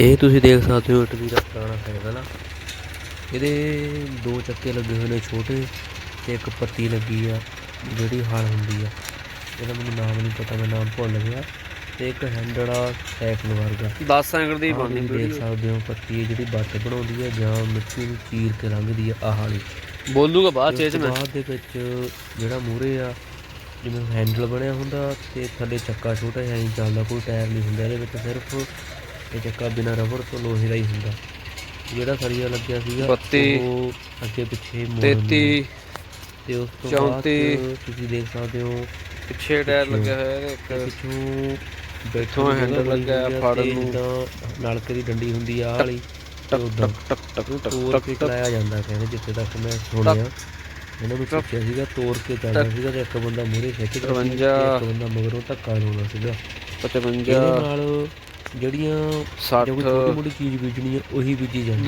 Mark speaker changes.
Speaker 1: ਇਹ ਤੁਸੀਂ ਦੇਖ ਸਕਦੇ ਹੋ ਇਟਲੀ ਦਾ ਪੁਰਾਣਾ ਸਾਈਕਲ ਆ ਇਹਦੇ ਦੋ ਚੱਕੇ ਲੱਗੇ ਹੋਏ ਨੇ ਛੋਟੇ ਤੇ ਇੱਕ ਪੱਤੀ ਲੱਗੀ ਆ ਜਿਹੜੀ ਹਲ ਹੁੰਦੀ ਆ। ਇਹਦਾ ਮੈਨੂੰ ਨਾਮ ਨਹੀਂ ਪਤਾ ਮੈਂ ਨਾਮ ਭੁੱਲ ਗਿਆ। ਤੇ ਇੱਕ ਹੈਂਡਲ ਆ ਸਾਈਕਲ ਵਰਗਾ।
Speaker 2: 10 ਸਾਈਕਲ ਦੀ ਬਣਦੀ
Speaker 1: ਦੇਖ ਸਕਦੇ ਹੋ ਪੱਤੀ ਹੈ ਜਿਹੜੀ ਬੱਟ ਬਣਾਉਂਦੀ ਹੈ ਜਾਂ ਮਿੱਟੀ ਨੂੰ ਚੀਰ ਕੇ ਲੰਘਦੀ ਆ ਆਹ ਵਾਲੀ।
Speaker 2: ਬੋਲੂਗਾ ਬਾਅਦ ਚ ਇਹ ਮੈਂ।
Speaker 1: ਬਾਅਦ ਦੇ ਵਿੱਚ ਜਿਹੜਾ ਮੂਹਰੇ ਆ ਜਿਵੇਂ ਹੈਂਡਲ ਬਣਿਆ ਹੁੰਦਾ ਤੇ ਥੱਲੇ ਚੱਕਾ ਛੋਟਾ ਜਿਹਾ ਹੀ ਚੱਲਦਾ ਕੋਈ ਟਾਇਰ ਨਹੀਂ ਹੁੰਦਾ। ਇਹਦੇ ਵਿੱਚ ਸਿਰਫ ਇਹ ਚੱਕਾ ਬਿਨਾਂ ਰਬੜ ਤੋਂ ਲੋਹੇ ਦਾ ਹੀ ਹੁੰਦਾ। ਜਿਹੜਾ ਸਰੀਆ ਲੱਗਿਆ ਸੀਗਾ
Speaker 2: ਬੱਤੀ,
Speaker 1: ਉਹ ਅੱਗੇ ਪਿੱਛੇ ਮੋੜਨ ਨੂੰ।
Speaker 2: 33
Speaker 1: ਤੇ ਉਸ ਤੋਂ ਬਾਅਦ
Speaker 2: ਚੌਂਤੀ,
Speaker 1: ਤੁਸੀਂ ਦੇਖ ਸਕਦੇ ਹੋ
Speaker 2: ਪਿੱਛੇ ਟਾਇਰ ਲੱਗਿਆ ਹੋਇਆ ਇਹਦੇ ਇੱਕ
Speaker 1: ਪਿੱਛੋਂ ਜਗ੍ਹਾ ਬਣੀ
Speaker 2: ਲੱਗਾ ਫੜਨ ਨੂੰ।
Speaker 1: ਨਲਕੇ ਦੀ ਡੰਡੀ ਹੁੰਦੀ ਆ ਵਾਲੀ
Speaker 2: ਟਕ ਟਕ ਟਕ ਟਕ ਟਕ ਟਕ
Speaker 1: ਕੇ ਚਲਾਇਆ ਜਾਂਦਾ ਕਹਿੰਦੇ ਜਿੱਥੇ ਤੱਕ ਮੈਂ ਸੁਣਿਆ। ਇਹਨਾਂ ਨੂੰ ਪੁੱਛਿਆ ਸੀਗਾ ਤੋੜ ਕੇ ਚੱਲਦਾ ਸੀਗਾ ਤੇ ਇੱਕ ਬੰਦਾ ਸੀ ਤੇ
Speaker 2: ਤਰਵੰਜਾ।
Speaker 1: ਇੱਕ ਬੰਦਾ ਮਗਰੋਂ ਧੱਕਾ ਲਾਉਂਦਾ ਸੀਗਾ।
Speaker 2: 55
Speaker 1: ਇਹਦੇ ਨਾਲ ਜਿਹੜੀਆਂ ਜੋ ਕੋਈ
Speaker 2: 60
Speaker 1: ਛੋਟੀ ਮੋਟੀ ਚੀਜ਼ ਬੀਜਣੀ ਹੈ ਉਹੀ ਬੀਜੀ ਜਾਂਦੀ